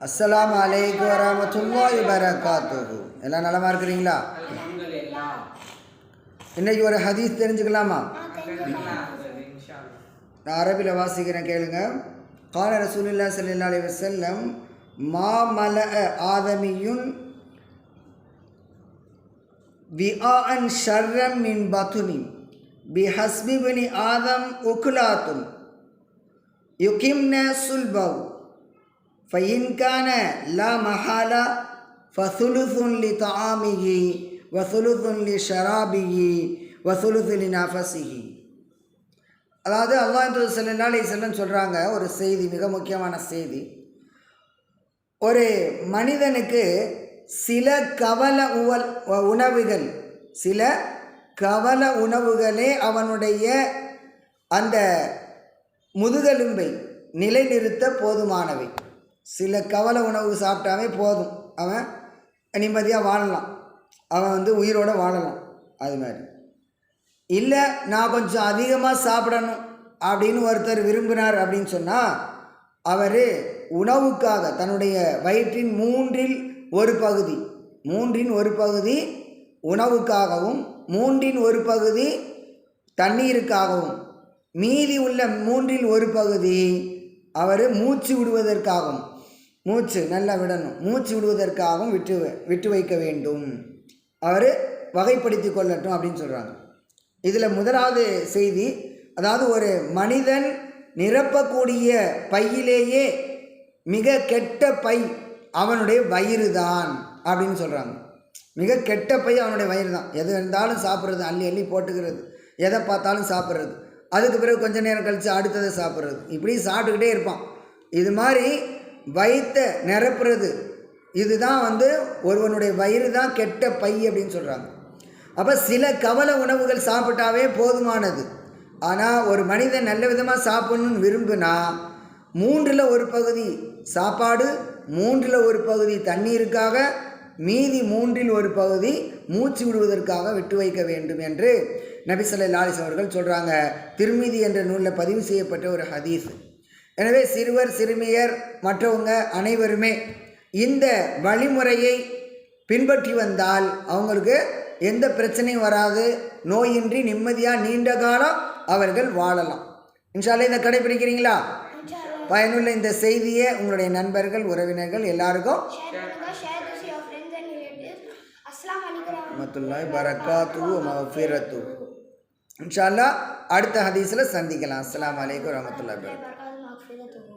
அஸ்ஸலாமு அலைக்கும் வரமத்துல்லாஹி வரகாத்துஹு எல்லாம் நலமா இருக்கிறீங்களா? இன்னைக்கு ஒரு ஹதீஸ் தெரிஞ்சுக்கலாமா? நான் அரபியில் வாசிக்கிறேன் கேளுங்க. கால ரசூலுல்லா ஸல்லல்லாஹு அலைஹி வஸல்லம் மா மல ஆதமியுன் விஆன் ஷர்ரம் மின் பத்துனி பிஹஸ்பி பினி ஆதம் உக்லாத்துன் யுகிம்ன சுல்பவ் ஃபயின்கான லா மஹாலா ஃபசுலுசுன்லி தாமிகி வசுலுசுன்லி ஷராபிகி வசுலுசுலி நஃபசிகி அதாவது அல்லாஹ் செல்லா அலி செல்லன்னு சொல்கிறாங்க ஒரு செய்தி மிக முக்கியமான செய்தி. ஒரு மனிதனுக்கு சில கவல உவல் உணவுகள் சில கவல உணவுகளே அவனுடைய அந்த முதுகெலும்பை நிலைநிறுத்த போதுமானவை. சில கவலை உணவு சாப்பிட்டாவே போதும். அவன் நிம்மதியாக வாழலாம். அவன் வந்து உயிரோடு வாழலாம். அது மாதிரி. இல்லை நான் கொஞ்சம் அதிகமாக சாப்பிடணும் அப்படின்னு ஒருத்தர் விரும்பினார் அப்படின்னு சொன்னால் அவர் உணவுக்காக தன்னுடைய வயிற்றின் மூன்றில் ஒரு பகுதி மூன்றின் ஒரு பகுதி உணவுக்காகவும் மூன்றின் ஒரு பகுதி தண்ணீருக்காகவும் மீதி உள்ள மூன்றில் ஒரு பகுதி அவர் மூச்சு விடுவதற்காகவும் மூச்சு நல்லா விடணும். மூச்சு விடுவதற்காகவும் விட்டு விட்டு வைக்க வேண்டும். அவர் வகைப்படுத்தி கொள்ளட்டும் அப்படின்னு சொல்கிறாங்க இதில் முதலாவது செய்தி அதாவது ஒரு மனிதன் நிரப்பக்கூடிய பையிலேயே மிக கெட்ட பை அவனுடைய வயிறு தான் அப்படின்னு சொல்கிறாங்க மிக கெட்ட பை அவனுடைய வயிறு தான் எது இருந்தாலும் சாப்பிட்றது அள்ளி அள்ளி போட்டுக்கிறது எதை பார்த்தாலும் சாப்பிட்றது. அதுக்கு பிறகு கொஞ்ச நேரம் கழித்து அடுத்ததை சாப்பிட்றது. இப்படி சாப்பிட்டுக்கிட்டே இருப்பான். இது மாதிரி வயிற்றை நிரப்புறது. இதுதான் வந்து ஒருவனுடைய வயிறு தான் கெட்ட பை அப்படின்னு சொல்கிறாங்க அப்போ சில கவல உணவுகள் சாப்பிட்டாவே போதுமானது. ஆனால் ஒரு மனிதன் நல்ல விதமாக சாப்பிட்ணுன்னு விரும்புனா மூன்றில் ஒரு பகுதி சாப்பாடு மூன்றில் ஒரு பகுதி தண்ணீருக்காக மீதி மூன்றில் ஒரு பகுதி மூச்சு விடுவதற்காக விட்டு வைக்க வேண்டும் என்று நபிசல்ல லாலிஸ் அவர்கள் சொல்கிறாங்க திருமீதி என்ற நூலில் பதிவு செய்யப்பட்ட ஒரு ஹதீஸ். எனவே சிறுவர் சிறுமியர் மற்றவங்க அனைவருமே இந்த வழிமுறையை பின்பற்றி வந்தால் அவங்களுக்கு எந்த பிரச்சனையும் வராது. நோயின்றி நிம்மதியாக நீண்ட காலம் அவர்கள் வாழலாம். இன்ஷால்ல இதை கடைபிடிக்கிறீங்களா பயனுள்ள இந்த செய்தியை உங்களுடைய நண்பர்கள் உறவினர்கள் எல்லாருக்கும் பரக்காத்து மஃபிரத்து இன்ஷா அல்லாஹ் அடுத்த ஹதீஸில் சந்திக்கலாம். அஸ்ஸலாமு அலைக்கும் ரஹமத்துல்லாஹி வரகாத்துஹு